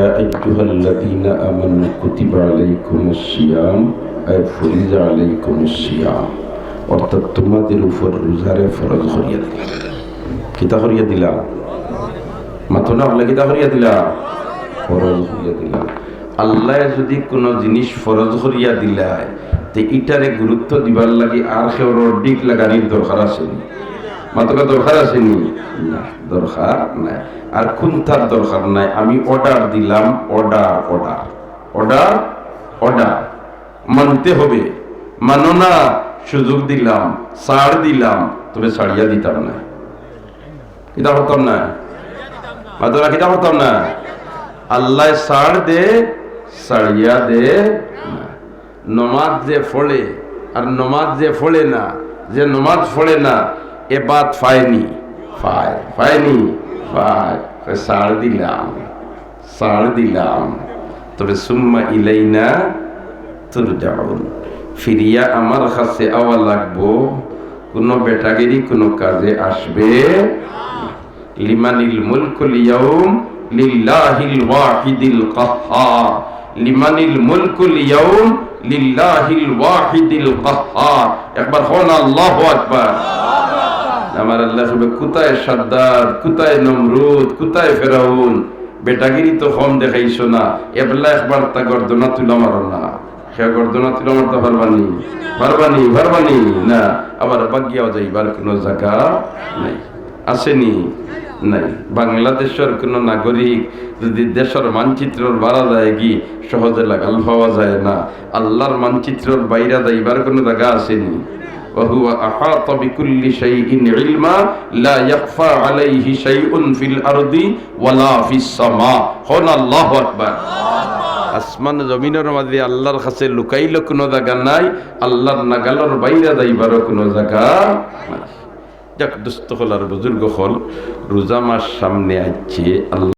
يا أيها الذين آمنوا كتب عليكم الصيام أي فرض عليكم الصيام অর্থাৎ তোমাদের উপর রোজারে ফরজ করিয়া দিলাম কিতা করিয়া দিলাম মাথো না হলে কিতা করিয়া দিলাম ফরজ করিয়া দিলাম আল্লাহ যদি কোনো জিনিস ফরজ করিয়া দিলায় তে ইটারে গুরুত্ব দিবার লাগি আর সেওর ডিক লাগানির দরকার আছে নি মাতকা দরকার আছে নি, দরকার নাই। আর কোনটার দরকার নাই? আমি অর্ডার দিলাম অর্ডার অর্ডার অর্ডার অর্ডার মানতে হবে। মানো না, সুযোগ দিলাম, ছাড় দিলাম, তবে ছাড়িয়া দিতাম না। কিতা হতাম না? মাদরা কিতা হতাম না? আল্লাহ ছাড় দে, ছাড়িয়া দে। নমাজ যে ফলে, আর নমাজ যে ফলে না, যে নমাজ ফলে না এ বাদ পায়নি পায় পায়নি পায় কয় দিলাম। ছাড় দিলাম। তবে সুম্মা ইলাইনা তুরজাউন। ফিরিয়া আমার কাছে আওয়া লাগবো। কোনো বেটাগিরি, কোনো কাজে আসবে। লিমানিল মুলকুল ইয়াউম লিল্লাহিল ওয়াহিদিল কাহ্হার। লিমানিল মুলকুল ইয়াউম লিল্লাহিল ওয়াহিদিল কাহ্হার। একবার হন আল্লাহু আকবার। আল্লাহ সবে কোথায় সাদ্দার কোথায় নমরুদ? কোথায় ফেরাউন? বেটাগিরি তো কম দেখাইছো না। এবলা একবার তা গর্দনা তুলা মারো না। সে গর্দনা তুলা মারতে পারবানি? পারবানি? পারবানি? না। আবার বাগিয়াও যাইবার কোনো জায়গা নাই। আসেনি? নাই। বাংলাদেশের কোনো নাগরিক যদি দেশের মানচিত্রর বাড়া যায় কি, সহজে লাগাল পাওয়া যায় না। আল্লাহর মানচিত্রর বাইরা যাইবার কোনো জায়গা আসেনি। وهو أحاط بكل شيء علما لا يخفى عليه شيء في الأرض ولا في السماء هنا الله أكبر আসমান জমিনের মাঝে আল্লাহর কাছে লুকাইল কোনো জায়গা নাই আল্লাহর নাগালর বাইরে যাইবারও কোনো জায়গা নাই যাক দুস্থ হল আর বুজুর্গ হল রোজা মাস সামনে আসছে আল্লাহ